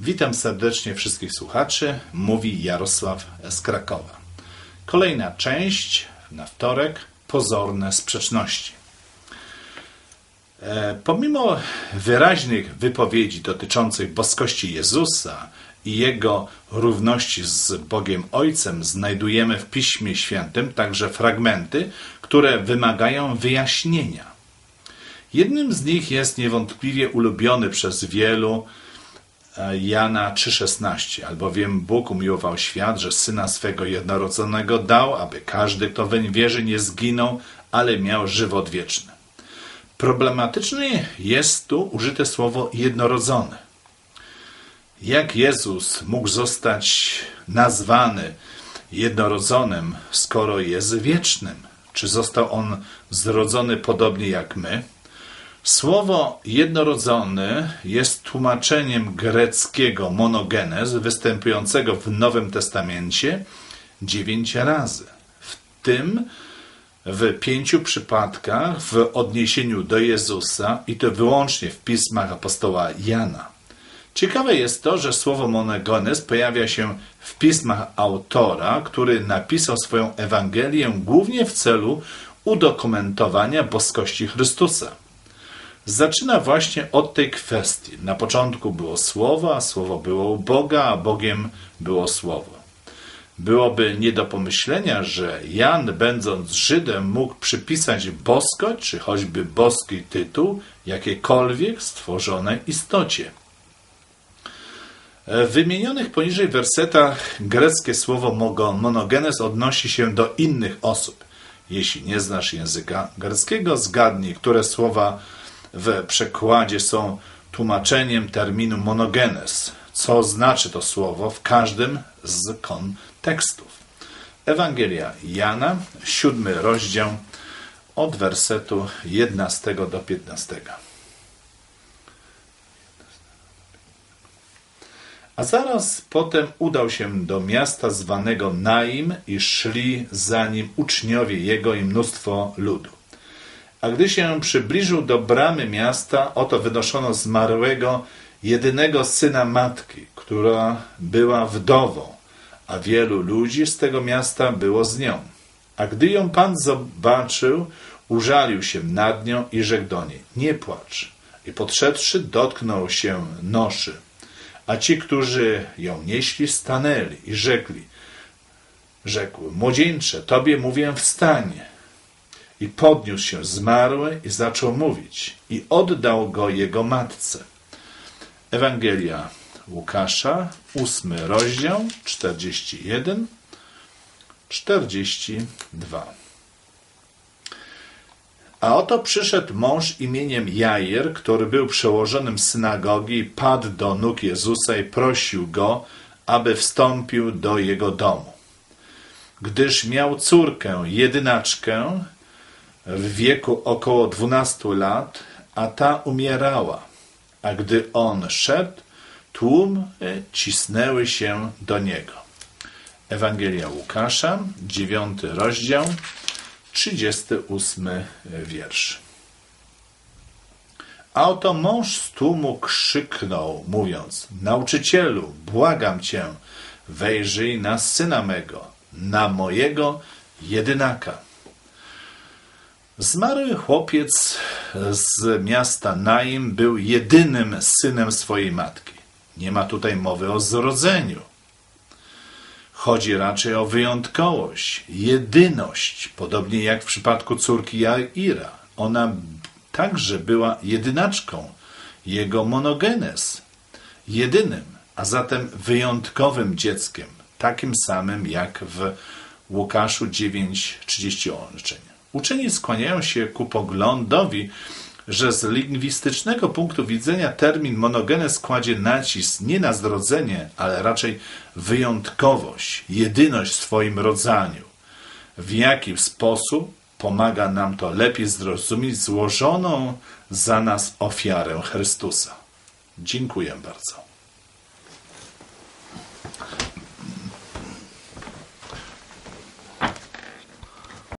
Witam serdecznie wszystkich słuchaczy. Mówi Jarosław z Krakowa. Kolejna część na wtorek. Pozorne sprzeczności. E, pomimo wyraźnych wypowiedzi dotyczących boskości Jezusa i jego równości z Bogiem Ojcem, znajdujemy w Piśmie Świętym także fragmenty, które wymagają wyjaśnienia. Jednym z nich jest niewątpliwie ulubiony przez wielu Jana 3,16. Albowiem Bóg umiłował świat, że syna swego jednorodzonego dał, aby każdy, kto weń wierzy, nie zginął, ale miał żywot wieczny. Problematyczne jest tu użyte słowo jednorodzony. Jak Jezus mógł zostać nazwany jednorodzonym, skoro jest wiecznym? Czy został on zrodzony podobnie jak my? Słowo jednorodzony jest tłumaczeniem greckiego monogenes występującego w Nowym Testamencie dziewięć razy. W tym w pięciu przypadkach w odniesieniu do Jezusa i to wyłącznie w pismach apostoła Jana. Ciekawe jest to, że słowo monogenes pojawia się w pismach autora, który napisał swoją Ewangelię głównie w celu udokumentowania boskości Chrystusa zaczyna właśnie od tej kwestii. Na początku było Słowo, a Słowo było u Boga, a Bogiem było Słowo. Byłoby nie do pomyślenia, że Jan, będąc Żydem, mógł przypisać boskość, czy choćby boski tytuł jakiejkolwiek stworzonej istocie. W wymienionych poniżej wersetach greckie słowo monogenes odnosi się do innych osób. Jeśli nie znasz języka greckiego, zgadnij, które słowa w przekładzie są tłumaczeniem terminu monogenes, co znaczy to słowo w każdym z kontekstów. Ewangelia Jana, siódmy rozdział, od wersetu 11 do 15. A zaraz potem udał się do miasta zwanego Naim i szli za nim uczniowie jego i mnóstwo ludu. A gdy się przybliżył do bramy miasta, oto wynoszono zmarłego jedynego syna matki, która była wdową, a wielu ludzi z tego miasta było z nią. A gdy ją Pan zobaczył, użalił się nad nią i rzekł do niej, nie płacz. I podszedłszy, dotknął się noszy. A ci, którzy ją nieśli, stanęli i rzekli, rzekł, młodzieńcze, tobie mówię wstań. I podniósł się zmarły i zaczął mówić. I oddał go jego matce. Ewangelia Łukasza, ósmy rozdział, 41, 42. A oto przyszedł mąż imieniem Jair, który był przełożonym synagogi padł do nóg Jezusa i prosił go, aby wstąpił do jego domu. Gdyż miał córkę, jedynaczkę, w wieku około 12 lat, a ta umierała. A gdy on szedł, tłum cisnęły się do niego. Ewangelia Łukasza, 9 rozdział, 38 wiersz. A oto mąż z tłumu krzyknął, mówiąc: Nauczycielu, błagam cię, wejrzyj na syna mego, na mojego jedynaka Zmarły chłopiec z miasta Naim był jedynym synem swojej matki. Nie ma tutaj mowy o zrodzeniu. Chodzi raczej o wyjątkowość, jedyność, podobnie jak w przypadku córki Jaira. Ona także była jedynaczką, jego monogenes, jedynym, a zatem wyjątkowym dzieckiem, takim samym jak w Łukaszu 9:38. Uczeni skłaniają się ku poglądowi, że z lingwistycznego punktu widzenia termin monogenes kładzie nacisk nie na zrodzenie, ale raczej wyjątkowość, jedyność w swoim rodzaju. W jaki sposób pomaga nam to lepiej zrozumieć złożoną za nas ofiarę Chrystusa. Dziękuję bardzo.